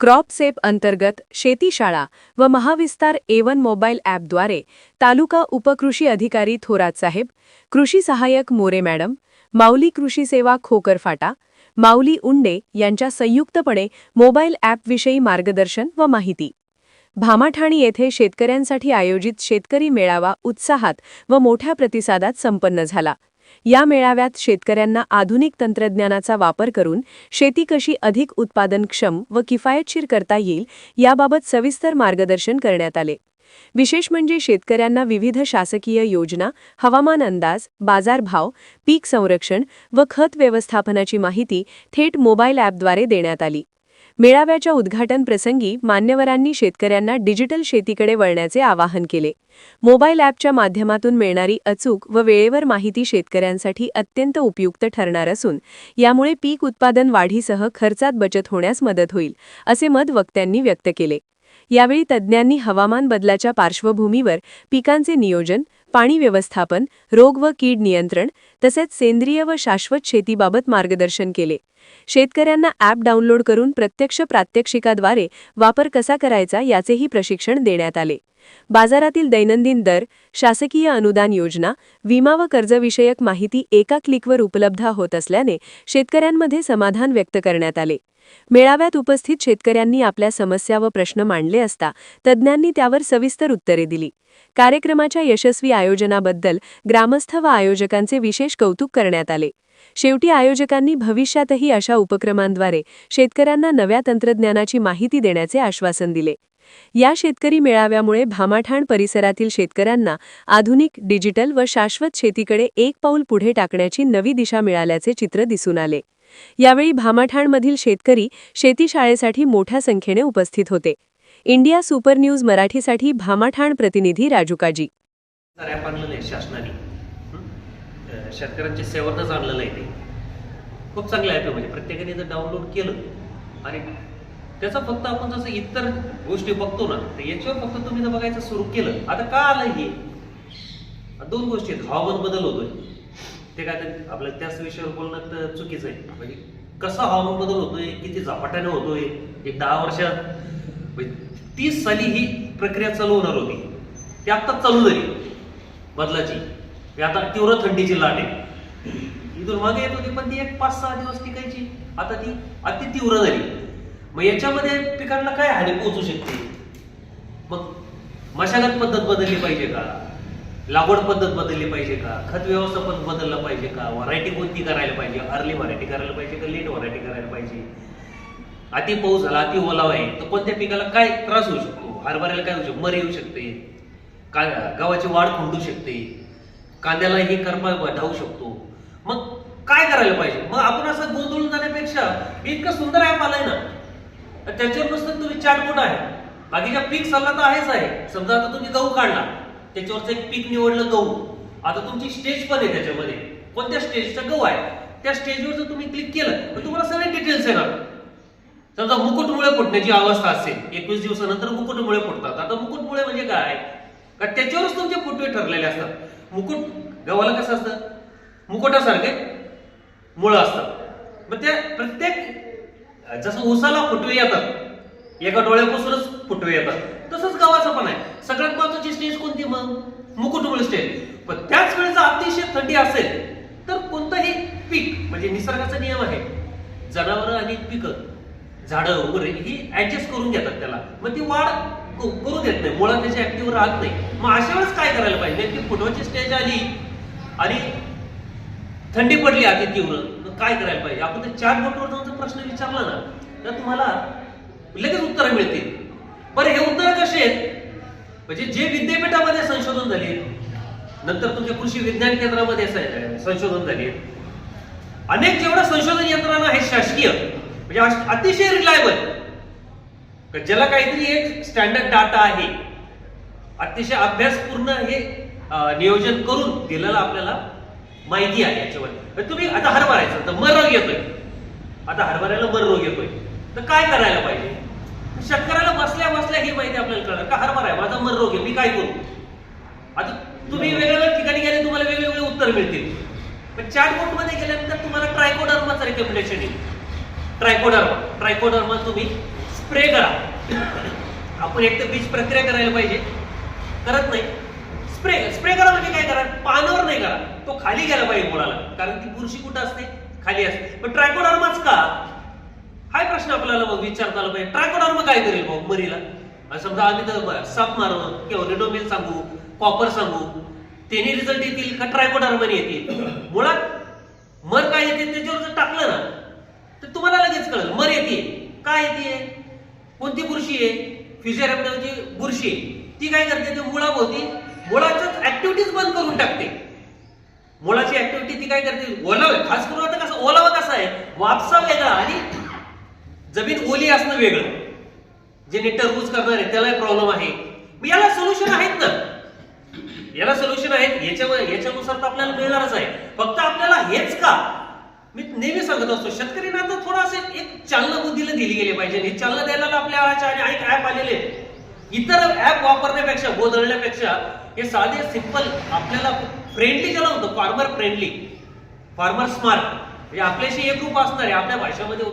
क्रॉपसेप अंतर्गत शेतीशाळा व Mahavistar A1 mobile ॲपद्वारे तालुका उपकृषी अधिकारी थोरात साहेब कृषी सहाय्यक मोरे मॅडम माऊली कृषी सेवा खोकर फाटा माऊली उंडे यांच्या संयुक्तपणे मोबाईल ॲपविषयी मार्गदर्शन व माहिती. भामाठाणी येथे शेतकऱ्यांसाठी आयोजित शेतकरी मेळावा उत्साहात व मोठ्या प्रतिसादात संपन्न झाला. या मेळाव्यात शेतकऱ्यांना आधुनिक तंत्रज्ञानाचा वापर करून शेती कशी अधिक उत्पादनक्षम व किफायतशीर करता येईल याबाबत सविस्तर मार्गदर्शन करण्यात आले. विशेष म्हणजे शेतकऱ्यांना विविध शासकीय योजना हवामान अंदाज बाजारभाव पीक संरक्षण व खत व्यवस्थापनाची माहिती थेट मोबाईल ॲपद्वारे देण्यात आली. मेळाव्याच्या उद्घाटन प्रसंगी मान्यवरांनी शेतकऱ्यांना डिजिटल शेतीकडे वळण्याचे आवाहन केले. मोबाईल ॲपच्या माध्यमातून मिळणारी अचूक व वेळेवर माहिती शेतकऱ्यांसाठी अत्यंत उपयुक्त ठरणार असून यामुळे पीक उत्पादन वाढीसह खर्चात बचत होण्यास मदत होईल असे मत वक्त्यांनी व्यक्त केले. यावेळी तज्ज्ञांनी हवामान बदलाच्या पार्श्वभूमीवर पिकांचे नियोजन पाणी व्यवस्थापन रोग व कीड नियंत्रण तसेच सेंद्रिय व शाश्वत शेतीबाबत मार्गदर्शन केले. शेतकऱ्यांना ॲप डाउनलोड करून प्रत्यक्ष प्रात्यक्षिकाद्वारे वापर कसा करायचा याचेही प्रशिक्षण देण्यात आले. बाजारातील दैनंदिन दर शासकीय अनुदान योजना विमा व कर्जविषयक माहिती एका क्लिकवर उपलब्ध होत असल्याने शेतकऱ्यांमध्ये समाधान व्यक्त करण्यात आले. मेळाव्यात उपस्थित शेतकऱ्यांनी आपल्या समस्या व प्रश्न मांडले असता तज्ज्ञांनी त्यावर सविस्तर उत्तरे दिली. कार्यक्रमाच्या यशस्वी आयोजनाबद्दल ग्रामस्थ व आयोजकांचे विशेष कौतुक करण्यात आले. शेवटी आयोजकांनी भविष्यातही अशा उपक्रमांद्वारे शेतकऱ्यांना नव्या तंत्रज्ञानाची माहिती देण्याचे आश्वासन दिले. या शेतकरी मेळाव्यामुळे भामाठाण परिसरातील शेतकऱ्यांना आधुनिक डिजिटल व शाश्वत शेतीकडे एक पाऊल पुढे टाकण्याची नवी दिशा मिळाल्याचे चित्र दिसून आले. यावेळी भामाठाणमधील शेतकरी शेतीशाळेसाठी मोठ्या संख्येने उपस्थित होते. इंडिया सुपर न्यूज मराठीसाठी भामाठाण प्रतिनिधी राजूकाजी. शासनाने शेतकऱ्यांच्या सेवातच आणलेलं आहे ते. खूप चांगलं ॲप आहे म्हणजे प्रत्येकाने जर डाउनलोड केलं आणि त्याचा फक्त आपण जसं इतर गोष्टी बघतो ना तर याच्यावर फक्त तुम्ही जर बघायचं सुरू केलं आता का आलं हे? दोन गोष्टी आहेत हवामान बदल होतोय. ते काय ते आपलं त्याच विषयावर बोलणं तर चुकीचं आहे. म्हणजे कसा हवामान बदल होतोय किती झपाट्याने होतोय एक दहा वर्षात? म्हणजे तीस साली ही प्रक्रिया चालू होणार होती. ती आत्ताच चालू झाली. बदलाची. आता तीव्र थंडीची लाट आहे. इथून मागे येत होती पण ती एक पाच सहा दिवस टिकायची. आता ती अति तीव्र झाली. मग याच्यामध्ये पिकांना काय हानी पोहोचू शकते? मग मशागत पद्धत बदलली पाहिजे का? लागवड पद्धत बदलली पाहिजे का? खत व्यवस्थापन बदललं पाहिजे का? व्हरायटी कोणती करायला पाहिजे? अर्ली व्हरायटी करायला पाहिजे का लेट व्हरायटी करायला पाहिजे? अति पाऊस झाला अति ओलावा आहे तर कोणत्या पिकाला काय त्रास होऊ शकतो? हरभऱ्याला काय होऊ शकतो? मर येऊ शकते. का गव्हाची वाढ खुंडू शकते. कांद्याला हे करपा धावू शकतो. मग काय करायला पाहिजे? मग आपण असं गोंधळून जाण्यापेक्षा इतकं सुंदर ॲप आलंय ना तर त्याच्यावर नुसतं तुम्ही चाटबोट आहे? बाकीच्या पीक सल्ला तर आहेच आहे. समजा आता तुम्ही गहू काढला त्याच्यावरचं एक पीक निवडलं गहू. आता तुमची स्टेज पण आहे त्याच्यामध्ये. कोणत्या स्टेजचा गहू आहे? त्या स्टेजवर जर तुम्ही क्लिक केलं तर तुम्हाला सगळे डिटेल्स येणार. समजा मुकुटमुळे फुटण्याची अवस्था असेल एकवीस दिवसानंतर मुकुटमुळे फुटतात. आता मुकुटमुळे म्हणजे काय? का त्याच्यावरच तुमचे फुटवे ठरलेले असतात. मुकुट गव्हाला कसं असतं? मुकुटासारखे मुळं असतात. मग त्या प्रत्येक जसं उसाला फुटवे येतात एका डोळ्यापासूनच फुटवे येतात. तसंच गव्हाचं पण आहे. सगळ्यात महत्वाची स्टेज कोणती मग? मुकुटमुळे स्टेज पण त्याच वेळेचा अतिशय थंडी असेल तर कोणतंही पीक म्हणजे निसर्गाचा नियम आहे. जनावरं आणि पिकं झाडं वगैरे ही ऍडजस्ट करून घेतात त्याला. मग ती वाढ करू देत नाही. मुळात त्याची ऍक्टिव्ह राहत नाही. मग अशा वेळेस काय करायला पाहिजे? की फुटवाची स्टेज आली आणि थंडी पडली अति तीव्र काय करायला पाहिजे? आपण ते चार बोटवर जाऊन प्रश्न विचारला ना तर तुम्हाला लगेच उत्तरं मिळतील. बरं हे उत्तर कसे आहेत? म्हणजे जे विद्यापीठामध्ये संशोधन झाले नंतर तुमच्या कृषी विज्ञान केंद्रामध्ये संशोधन झाले. अनेक जेवढं संशोधन यंत्रणा आहे शासकीय म्हणजे अश- अतिशय रिलायबल ज्याला काहीतरी एक स्टँडर्ड डाटा आहे अतिशय अभ्यासपूर्ण हे नियोजन करून दिलेलं आपल्याला माहिती आहे याच्यावर. तुम्ही आता हरभरायचं तर मर रोग येतोय. आता हरभऱ्याला मर रोग येतोय. तर काय करायला पाहिजे? शेतकऱ्याला बसल्या बसल्या ही माहिती आपल्याला कळणार. का हरभरा आहे माझा मर रोग आहे मी काय करू? आता तुम्ही वेगवेगळ्या ठिकाणी गेले तुम्हाला वेगवेगळे उत्तर मिळतील. पण चॅटबोटमध्ये गेल्यानंतर तुम्हाला ट्रायकोडर्माचं रिकमेंडेशन येईल. ट्रायकोडर्मा ट्रायकोडर्मा तुम्ही स्प्रे करा. आपण एक तर बीज प्रक्रिया करायला पाहिजे. करत नाही. स्प्रे स्प्रे करा म्हणजे काय करा? पानावर नाही करा. तो खाली गेला पाहिजे मुळाला कारण ती बुरशी कुठं असते? खाली असते. पण ट्रायकोडर्माच का? हाय प्रश्न आपल्याला मग विचारता आला पाहिजे. ट्रायकोडर्मा काय करेल भाऊ? मरीला. समजा आम्ही तर साप मारू किंवा रिडोमिल सांगू कॉपर सांगू. त्यांनी रिझल्ट येतील का ट्रायकोडर्माने येतील? मुळात मर काय येते त्याच्यावर जर टाकलं ना तर तुम्हाला लगेच कळेल. मर येते. काय येते? कोणती बुरशी आहे? फिजिओथेरपीची बुरशी. आहे. ती काय करते? ते मुळाभोवती मुळाच्याच ऍक्टिव्हिटीज बंद करून टाकते. मुळाची ऍक्टिव्हिटी ती काय करते? ओलावा. खास करून आता कसं ओलावा कसा आहे? वापसा वेगळा आणि जमीन ओली असणं वेगळं. जे टरबूज करणार आहे त्याला प्रॉब्लेम आहे. मग याला सोल्युशन आहेत ना. याला सोल्युशन आहेत. याच्यावर याच्यानुसार तर आपल्याला मिळणारच आहे. फक्त आपल्याला हेच का? मी नेहमी सांगत असतो शेतकऱ्यांना तर थोडासा एक चालना बुद्धीला दिली गेली पाहिजे. हे चालना द्यायला आपल्या आणि अनेक ऍप आलेले इतर ऍप वापरण्यापेक्षा गोधळण्यापेक्षा हे साधे सिंपल आपल्याला फ्रेंडली ज्याला होतं फार्मर फ्रेंडली फार्मर स्मार्ट म्हणजे आपल्याशी एक रूप असणार आहे आपल्या भाषेमध्ये